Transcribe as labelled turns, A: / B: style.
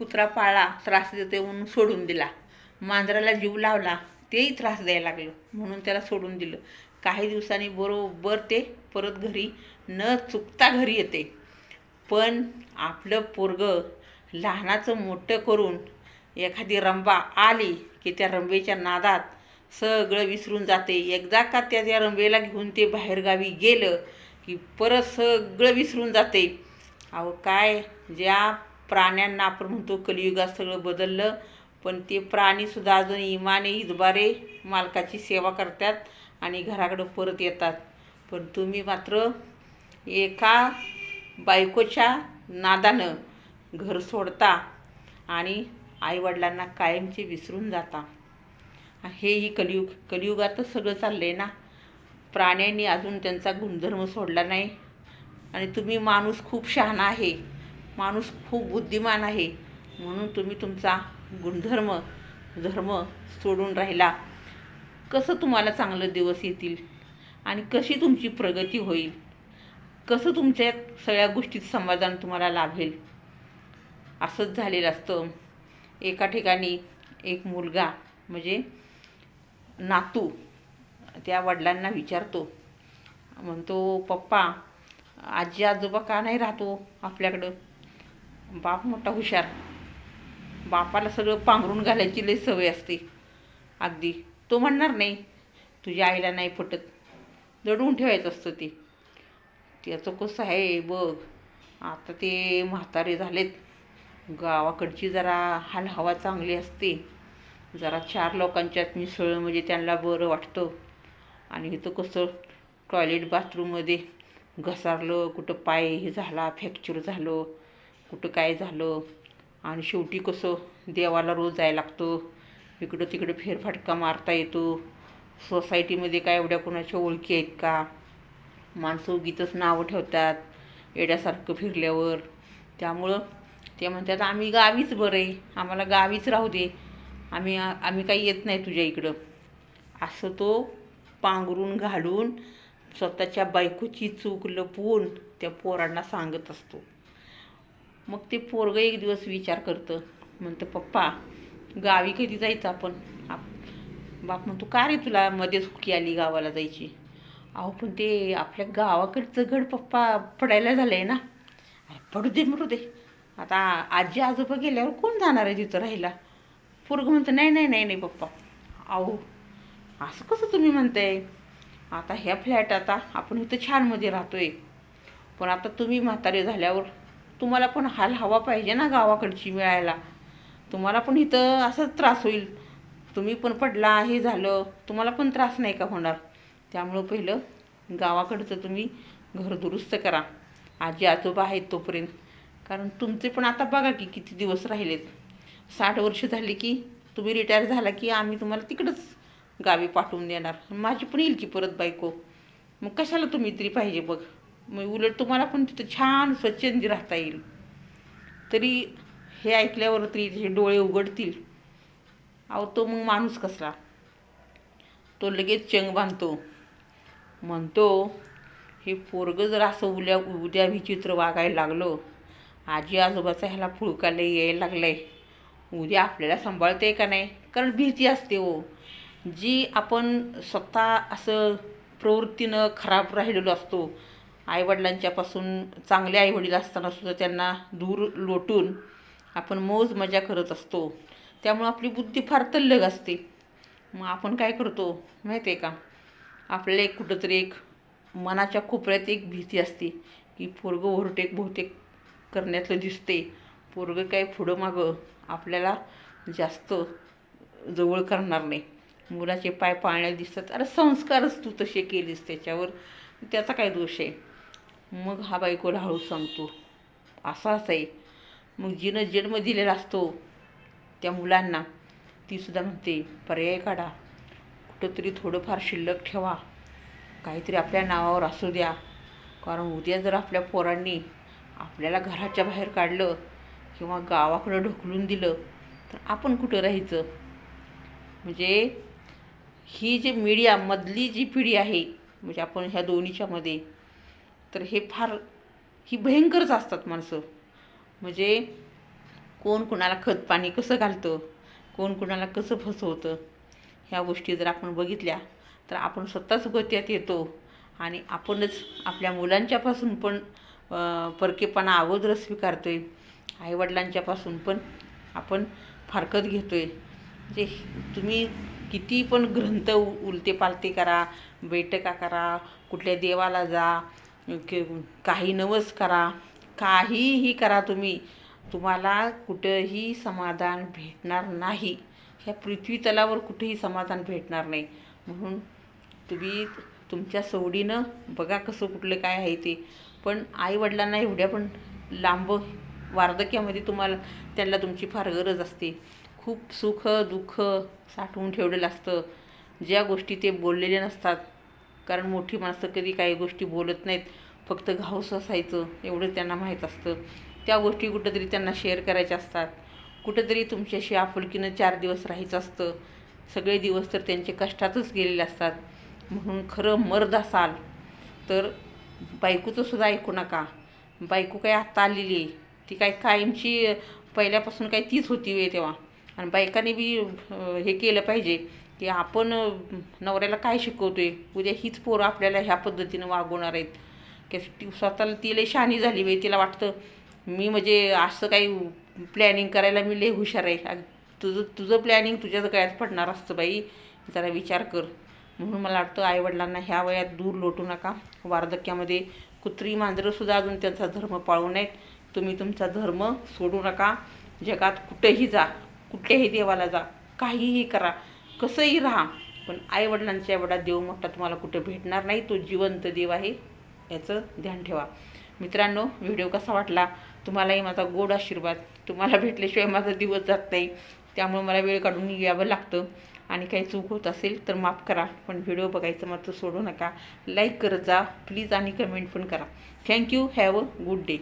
A: कुत्रा पाळला त्रास देते म्हणून सोडून दिला. मांजराला जीव लावला तेही त्रास द्यायला लागलं म्हणून त्याला सोडून दिलं. काही दिवसांनी बरोबर ते परत घरी न चुकता घरी येते. पण आपलं पोरगं लहानाचं मोठं करून एखादी रंबा आली की त्या रंबेच्या नादात सगळं विसरून जाते. एकदा का त्या त्या रंबेला घेऊन ते बाहेरगावी गेलं की परत सगळं विसरून जाते. अहो काय ज्या प्राण्यांना आपण म्हणतो कलियुगात सगळं बदललं पण ते प्राणीसुद्धा अजून इमाने इतबारे मालकाची सेवा करतात आणि घराकडं परत येतात. पण तुम्ही मात्र एका बायकोच्या नादानं घर सोडता आणि आईवडिलांना कायमचे विसरून जाता. हेही कलियुग कलियुगातच सगळं चाललं आहे ना? प्राण्यांनी अजून त्यांचा गुणधर्म सोडला नाही. आणि तुम्ही माणूस खूप शहाणा आहे. माणूस खूप बुद्धिमान आहे. म्हणून तुम्ही तुमचा गुणधर्म धर्म सोडून राहिला. कसं तुम्हाला चांगलं दिवस येतील? आणि कशी तुमची प्रगती होईल? कसं तुमच्या सगळ्या गोष्टीत समाधान तुम्हाला लाभेल? असंच झालेलं असतं. एका ठिकाणी एक मुलगा म्हणजे नातू त्या वडिलांना विचारतो. म्हणतो पप्पा आजी आजोबा का नाही राहतो हो आपल्याकडं? बाप मोठा हुशार. बापाला सगळं पांघरून घालायची लई सवय असते. अगदी. तो म्हणणार नाही तुझ्या आईला नाही पटत. दडवून ठेवायचं असतं ते. त्याचं कसं आहे बघ. आता ते म्हातारे झालेत. गावाकडची जरा हाल हवा चांगली असते. जरा चार लोकांच्यात मिसळ म्हणजे त्यांना बरं वाटतं. आणि इथं कसं टॉयलेट बाथरूममध्ये घसारलं कुठं पाय हे झाला फ्रॅक्चर झालं कुठं काय झालं? आणि शेवटी कसं देवाला रोज जायला लागतो? इकडं तिकडं फेरफटका मारता येतो. सोसायटीमध्ये काय एवढ्या कोणाच्या ओळखी आहेत का? माणसं उगीतच नावं ठेवतात येड्यासारखं फिरल्यावर. त्यामुळं ते म्हणतात आम्ही गावीच बरं आहे. आम्हाला गावीच राहू दे. आम्ही आम्ही काही येत नाही तुझ्या इकडं. असं तो पांघरून घालून स्वतःच्या बायकोची चूक लपवून त्या पोरांना सांगत असतो. मग ते पोरगं एक दिवस विचार करतं. म्हणतं पप्पा गावी कधी जायचं आपण? आप- बाप म्हणतो का रे तुला मध्ये सुखी आली गावाला जायची? अहो पण ते आपल्या गावाकडचं घड पप्पा पडायला झालं आहे ना. अरे पडू दे मरू दे. आता आजी आजोबा गेल्यावर कोण जाणार आहे तिथं राहिला पोरगं म्हणतं नाही नाही नाही नाही पप्पा. अहो असं कसं तुम्ही म्हणताय? आता ह्या फ्लॅट आता आपण इथं छानमध्ये राहतोय. पण आता तुम्ही म्हातारे झाल्यावर तुम्हाला पण हाल हवा पाहिजे ना गावाकडची मिळायला. तुम्हाला पण इथं असंच त्रास होईल. तुम्ही पण पडला हे झालं तुम्हाला पण त्रास नाही का होणार? त्यामुळं पहिलं गावाकडचं तुम्ही घर दुरुस्त करा. आजी आजोबा आहेत तोपर्यंत. कारण तुमचे पण आता बघा की किती दिवस राहिलेत. साठ वर्ष झाली की तुम्ही रिटायर झाला की आम्ही तुम्हाला तिकडंच गावी पाठवून देणार. माझी पण येईल की परत बायको. मग कशाला तुम्ही तरी पाहिजे बघ? मग उलट तुम्हाला पण तिथं छान स्वच्छंद राहता येईल. तरी हे ऐकल्यावर तरी त्याचे डोळे उघडतील. अहो तो मग माणूस कसला? तो लगेच चंग बांधतो. म्हणतो हे पोरगं जर असं उल्या उद्या विचित्र वागायला लागलं आजी आजोबाचा ह्याला फुळकाला यायला लागलाय. उद्या आपल्याला सांभाळते का नाही? कारण भीती असते हो. जी आपण स्वतः असं प्रवृत्तीनं खराब राहिलेलो असतो आईवडिलांच्यापासून चांगले आईवडील असताना सुद्धा त्यांना दूर लोटून आपण मौज मजा करत असतो. त्यामुळं आपली बुद्धी फार तल्लग असते. मग आपण काय करतो माहिती आहे का? आपल्याला एक कुठंतरी एक मनाच्या कोपऱ्यात एक भीती असते की पोरगं ओव्हरटेक बहुतेक करण्यातलं दिसते पोरगं काय पुढं मागं आपल्याला जास्त जवळ करणार नाही. मुलाचे पाय पाळण्यात दिसतात. अरे संस्कारच तू तसे केलीस त्याच्यावर. त्याचा काय दोष आहे? मग हा बायकोला हळू सांगतो. असाच आहे. मग जिनं जन्म दिलेला असतो त्या मुलांना तीसुद्धा म्हणते पर्याय काढा. कुठंतरी थोडंफार शिल्लक ठेवा. काहीतरी आपल्या नावावर असू द्या. कारण उद्या जर आपल्या पोरांनी आपल्याला घराच्या बाहेर काढलं किंवा गावाकडं ढकलून दिलं तर आपण कुठं राहायचं? म्हणजे ही जी मीडियामधली जी पिढी आहे म्हणजे आपण ह्या दोन्हीच्यामध्ये तर हे फार ही भयंकरच असतात माणसं. म्हणजे कोण कुणाला खत पाणी कसं घालतं कोण कुणाला कसं फसवतं ह्या गोष्टी जर आपण बघितल्या तर आपण स्वतःच गोत्यात येतो आणि आपणच आपल्या मुलांच्यापासून पण परकेपणा अगोदर स्वीकारतो आहे आईवडिलांच्यापासून पण आपण फारकत घेतो आहे म्हणजे तुम्ही किती पण ग्रंथ उ- उलते पालते करा बैठका करा कुठल्या देवाला जा काही नवस करा. काहीही करा तुम्ही. तुम्हाला कुठंही समाधान भेटणार नाही. ह्या पृथ्वी तलावर कुठेही समाधान भेटणार नाही. म्हणून तुम्ही तुमच्या सवडीनं बघा कसं कुठलं काय आहे ते. पण आईवडिलांना एवढ्या पण लांब वार्धक्यामध्ये तुम्हाला त्यांना तुमची फार गरज असते. खूप सुख दुःख साठवून ठेवलेलं असतं. ज्या गोष्टी ते बोललेले नसतात. कारण मोठी माणसं कधी काही गोष्टी बोलत नाहीत फक्त घाऊस असायचं एवढं त्यांना माहीत असतं. त्या गोष्टी कुठंतरी त्यांना शेअर करायच्या असतात. कुठंतरी तुमच्याशी आपुलकीनं चार दिवस राहायचं असतं. सगळे दिवस तर त्यांचे कष्टातच गेलेले असतात. म्हणून खरं मर्द असाल तर बायकोचं सुद्धा ऐकू नका. बायको काय आत्ता आलेली आहे. ती काय कायमची पहिल्यापासून काय तीच होती वे तेव्हा. आणि बायकाने बी हे केलं पाहिजे. की आपण नवऱ्याला काय शिकवतो आहे उद्या हीच पोरं आपल्याला ह्या पद्धतीनं वागवणार आहेत. की ती स्वतःला ती लई शहाणी झाली बाई. तिला वाटतं मी म्हणजे असं काही प्लॅनिंग करायला मी लई हुशार आहे. तुझं तुझं प्लॅनिंग तुझ्याच गळ्यात पडणार असतं बाई. जरा विचार कर. म्हणून मला वाटतं आईवडिलांना ह्या वयात दूर लोटू नका. वार्धक्यामध्ये कुत्री मांजरंसुद्धा अजून त्यांचा धर्म पाळू नयेत. तुम्ही तुमचा धर्म सोडू नका. जगात कुठेही जा. कुठल्याही देवाला जा. काहीही करा. कसंही राहा पण आईवडिलांच्या एवढा देव मोठा तुम्हाला कुठे भेटणार नाही तो जिवंत देव आहे याचं ध्यान ठेवा. मित्रांनो व्हिडिओ कसा वाटला? तुम्हालाही माझा गोड आशीर्वाद तुम्हाला भेटल्याशिवाय माझा दिवस जात नाही त्यामुळे मला वेळ काढून यावं लागतं. आणि काही चूक होत असेल तर माफ करा पण व्हिडिओ बघायचं मात्र सोडू नका. लाईक करत जा प्लीज आणि कमेंट पण करा. Thank you have a good day.